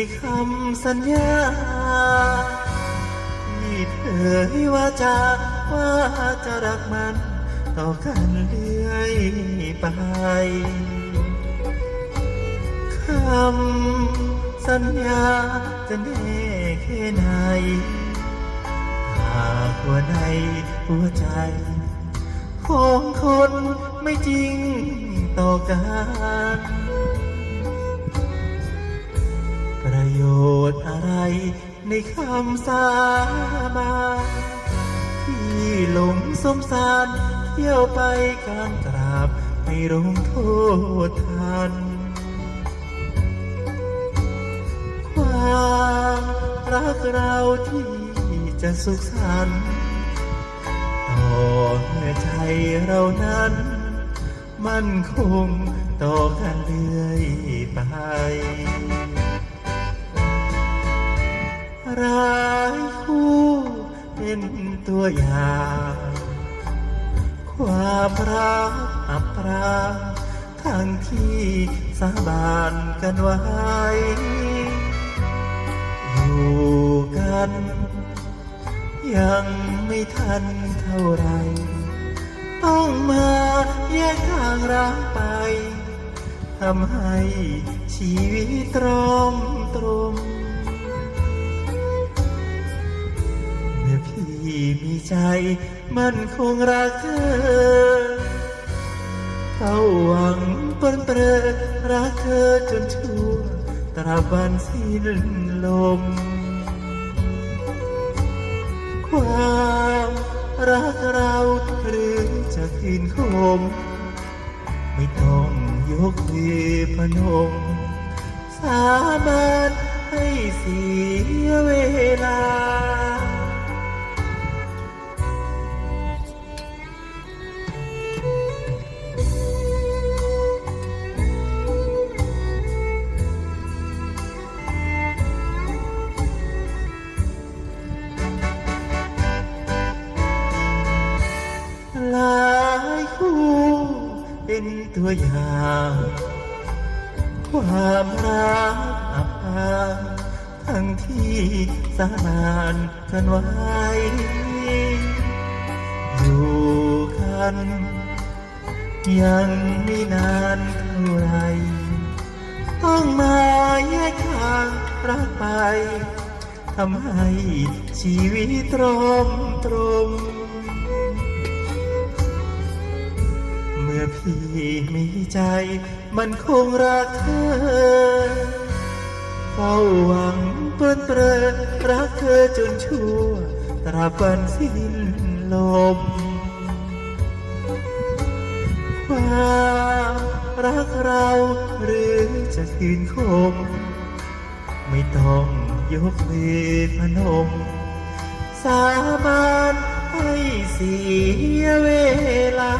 ในคำสัญญาที่เผยว่าจะว่าจะรักมัน ต่อกันเรื่อยไปคำสัญญาจะแน่แค่ไหนหากว่าในหัวใจ ของคนไม่จริงต่อกัน ประโยชน์อะไรในคำสาบานที่หลงสมสารเที่ยวไปการกราบให้ลงโทษทัน ความรักเราที่จะสุขสันต์ต่อเมื่อใจเรานั้น มันคงต่อกันเรื่อยไป เป็นตัวอย่างความรักอับปราทั้งที่สาบานกันไว้ อยู่กัน ยังไม่ทันเท่าไร ต้องมาแยกทางร้างไปทำให้ชีวิตตรอมตรม ใจมันคงรักเธอ เขาหวังปนเปรอรักเธอจนชั่วตราบันสิ้นลม ความรักเราหรือจะคืนคม ไม่ต้องยกมือพนม สาบานให้เสียเวลา เป็นตัวอย่างความรักอับอางทั้งที่สาบานกันไว้ อยู่กัน ยังไม่นานเท่าไร ต้องมาแยกทางรักไปทำให้ชีวิตตรมตรม อพี่มีใจ มันคงรักเธอเฝ้าหวังเปิ้นเปรอรักเธอจนชั่วตราบวันสิ้นลมความรักเราหรือจะคืนคม ไม่ต้องยกมือพนม สาบานให้เสียเวลา